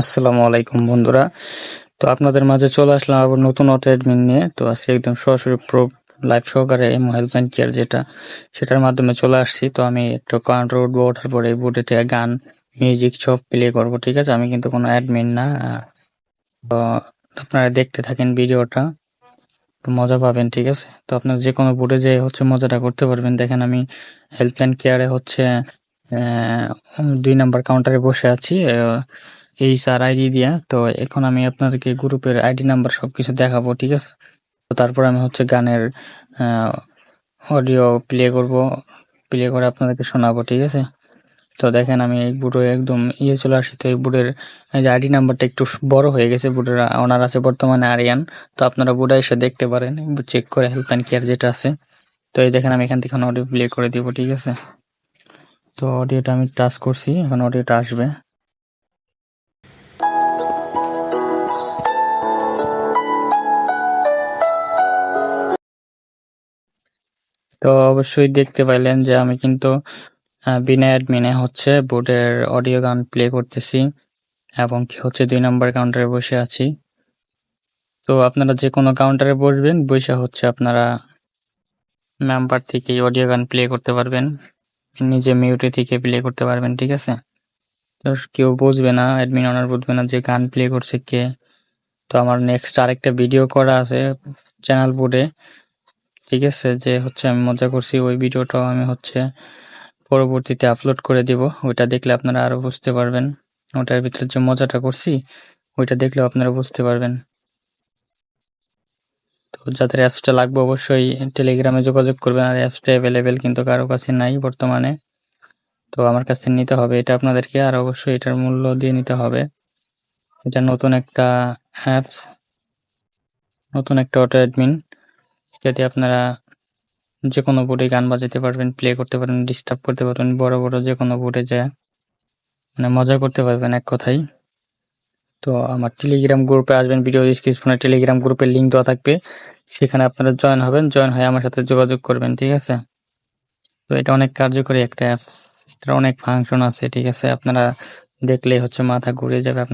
আসসালামু আলাইকুম বন্ধুরা। তো আপনাদের মাঝে চলে আসলাম আবার নতুন অটো অ্যাডমিন নিয়ে। তো আজকে একদম সরাসরি প্রো লাইভ সহকারে এম অ্যান্ড কেয়ার যেটা, সেটার মাধ্যমে চলে আসছি। তো আমি একটু কাউন্টার উঠবো ওঠার পরে এই বুটে থেকে গান মিউজিক সব প্লে করব, ঠিক আছে? আমি কিন্তু কোনো অ্যাডমিন না। তো আপনারা দেখতে থাকেন ভিডিওটা মজা পাবেন, ঠিক আছে? তো আপনার যে কোনো বুটে যে হচ্ছে মজাটা করতে পারবেন। দেখেন আমি হেলথ অ্যান্ড কেয়ারে হচ্ছে দুই নাম্বার কাউন্টারে বসে আছি। এই স্যার আইডি দিয়া, তো এখন আমি আপনাদেরকে গ্রুপের আইডি নাম্বার সবকিছু দেখাবো, ঠিক আছে? তো তারপর আমি হচ্ছে গানের অডিও প্লে করব প্লে করে আপনাদেরকে শোনাবো, ঠিক আছে? তো দেখেন আমি এই বুড়ো একদম ইয়ে চলে আসি তো এই বুড়ের যে আইডি নাম্বারটা একটু বড় হয়ে গেছে, বুড়ের, ওনার আছে বর্তমানে আরিয়ান, তো আপনারা বুড়া এসে দেখতে পারেন চেক করে হেল্প হেল্পলাইন কেয়ার যেটা আছে। তো এই দেখেন আমি এখান থেকে অডিও প্লে করে দিব, ঠিক আছে? তো অডিওটা আমি টাচ করছি, এখন অডিওটা আসবে। তো অবশ্যই দেখতে পাইলেন যে আমি কিন্তু বিনা অ্যাডমিনে হচ্ছে বোর্ডের অডিও গান প্লে করতেছি এবং কি হচ্ছে দুই নম্বর কাউন্টারে বসে আছি। তো আপনারা যে কোনো কাউন্টারে বসবেন, বসে হচ্ছে আপনারা মেম্বার থেকে অডিও গান প্লে করতে পারবেন, নিজে মিউটে থেকে প্লে করতে পারবেন, ঠিক আছে? তো কেউ বুঝবে না অ্যাডমিন অনার বুঝবে না যে গান প্লে করছে কে। তো আমার নেক্সট আরেকটা ভিডিও করা আছে চ্যানেল বোর্ডে ঠিক আছে, যে হচ্ছে আমি মজা করছি, ওই ভিডিওটাও আমি হচ্ছে পরবর্তীতে আপলোড করে দিব। ওইটা দেখলে আপনারা আরও বুঝতে পারবেন। ওটার ভিতরে যে মজাটা করছি, ওইটা দেখলেও আপনারা বুঝতে পারবেন। তো যাদের অ্যাপসটা লাগবে অবশ্যই টেলিগ্রামে যোগাযোগ করবেন। আর অ্যাপসটা অ্যাভেলেবেল কিন্তু কারও কাছে নাই বর্তমানে। তো আমার কাছে নিতে হবে এটা আপনাদেরকে। আর অবশ্যই এটার মূল্য দিয়ে নিতে হবে। এটা নতুন একটা অ্যাপস নতুন একটা অটো অ্যাডমিন যাতে আপনারা যে কোনো বোর্ডে গান বাজাতে পারবেন প্লে করতে পারবেন ডিস্টার্ব করতে পারবেন, বড় বড় যে কোনো বোর্ডে যায় মানে মজা করতে পারবেন এক কথাই তো আমার টেলিগ্রাম গ্রুপে আসবেন ভিডিও ডিসক্রিপশনে টেলিগ্রাম গ্রুপের লিঙ্ক দেওয়া থাকবে। সেখানে আপনারা জয়েন হবেন জয়েন হয়ে আমার সাথে যোগাযোগ করবেন, ঠিক আছে? তো এটা অনেক কার্যকরী একটা অ্যাপস এটার অনেক ফাংশন আছে, ঠিক আছে? আপনারা দেখলেই হচ্ছে মাথা ঘুরে যাবে আপনার